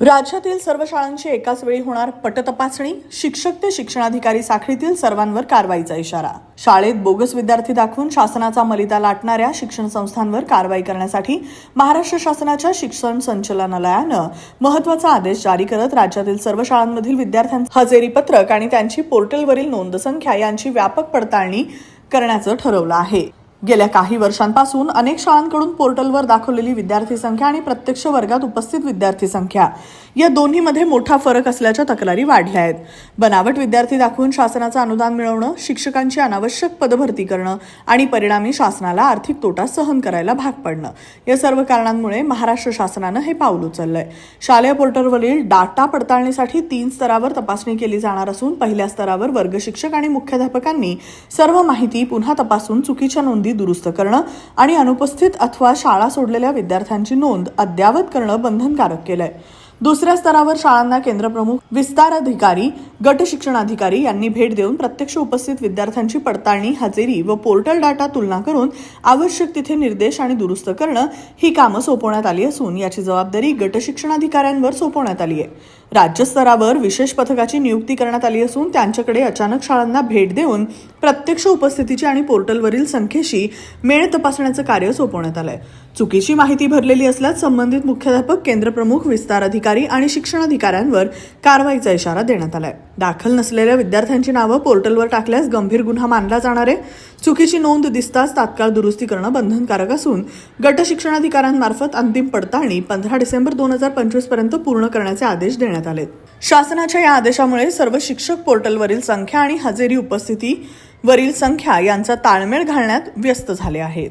राज्यातील सर्व शाळांची एकाच वेळी होणार पटतपासणी. शिक्षक ते शिक्षणाधिकारी साखळीतील सर्वांवर कारवाईचा इशारा. शाळेत बोगस विद्यार्थी दाखवून शासनाचा मलिदा लाटणाऱ्या शिक्षण संस्थांवर कारवाई करण्यासाठी महाराष्ट्र शासनाच्या शिक्षण संचालनालयानं महत्त्वाचा आदेश जारी करत राज्यातील सर्व शाळांमधील विद्यार्थ्यांचे हजेरी पत्रक आणि त्यांची पोर्टलवरील नोंदसंख्या यांची व्यापक पडताळणी करण्याचं ठरवलं आहे. गेल्या काही वर्षांपासून अनेक शाळांकडून पोर्टलवर दाखवलेली विद्यार्थी संख्या आणि प्रत्यक्ष वर्गात उपस्थित विद्यार्थी संख्या. या दोन्हीमध्ये मोठा फरक असल्याच्या तक्रारी वाढल्या आहेत. बनावट विद्यार्थी दाखवून शासनाचं अनुदान मिळवणं शिक्षकांची अनावश्यक पदभरती करणं आणि परिणामी शासनाला आर्थिक तोटा सहन करायला भाग पडणं. या सर्व कारणांमुळे महाराष्ट्र शासनानं हे पाऊल उचललंय. शालेय पोर्टलवरील डाटा पडताळणीसाठी तीन स्तरावर तपासणी केली जाणार असून पहिल्या स्तरावर वर्ग शिक्षक आणि मुख्याध्यापकांनी सर्व माहिती पुन्हा तपासून चुकीच्या नोंदी दुरुस्त करणं आणि अनुपस्थित अथवा शाळा सोडलेल्या विद्यार्थ्यांची नोंद अद्यावत करणं बंधनकारक केलंय. दुसऱ्या स्तरावर शाळांना केंद्रप्रमुख विस्तार अधिकारी गट शिक्षणाधिकारी यांनी भेट देऊन प्रत्यक्ष उपस्थित विद्यार्थ्यांची पडताळणी हजेरी व पोर्टल डाटा तुलना करून आवश्यक तिथे निर्देश आणि दुरुस्त करणं ही कामं सोपवण्यात आली असून याची जबाबदारी गट शिक्षणाधिकाऱ्यांवर सोपवण्यात आली आहे. राज्यस्तरावर विशेष पथकाची नियुक्ती करण्यात आली असून त्यांच्याकडे अचानक शाळांना भेट देऊन प्रत्यक्ष उपस्थितीची आणि पोर्टलवरील संख्येशी मेळ तपासण्याचं कार्य सोपवण्यात आलंय. चुकीची माहिती भरलेली असल्यास संबंधित मुख्याध्यापक केंद्रप्रमुख विस्तार अधिकारी आणि शिक्षणाधिकाऱ्यांवर कारवाईचा इशारा देण्यात आलाय. दाखल नसलेल्या विद्यार्थ्यांची नावं पोर्टलवर टाकल्यास गंभीर गुन्हा मानला जाणार आहे. चुकीची नोंद दिसताच तात्काळ दुरुस्ती करणं बंधनकारक असून गट शिक्षणाधिकाऱ्यांमार्फत अंतिम पडताळणी पंधरा डिसेंबर दोन हजार पंचवीसपर्यंत पूर्ण करण्याचे आदेश देण्यात आलेत. शासनाच्या या आदेशामुळे सर्व शिक्षक पोर्टलवरील संख्या आणि हजेरी उपस्थिती वरील संख्या यांचा ताळमेळ घालण्यात व्यस्त झाले आहेत.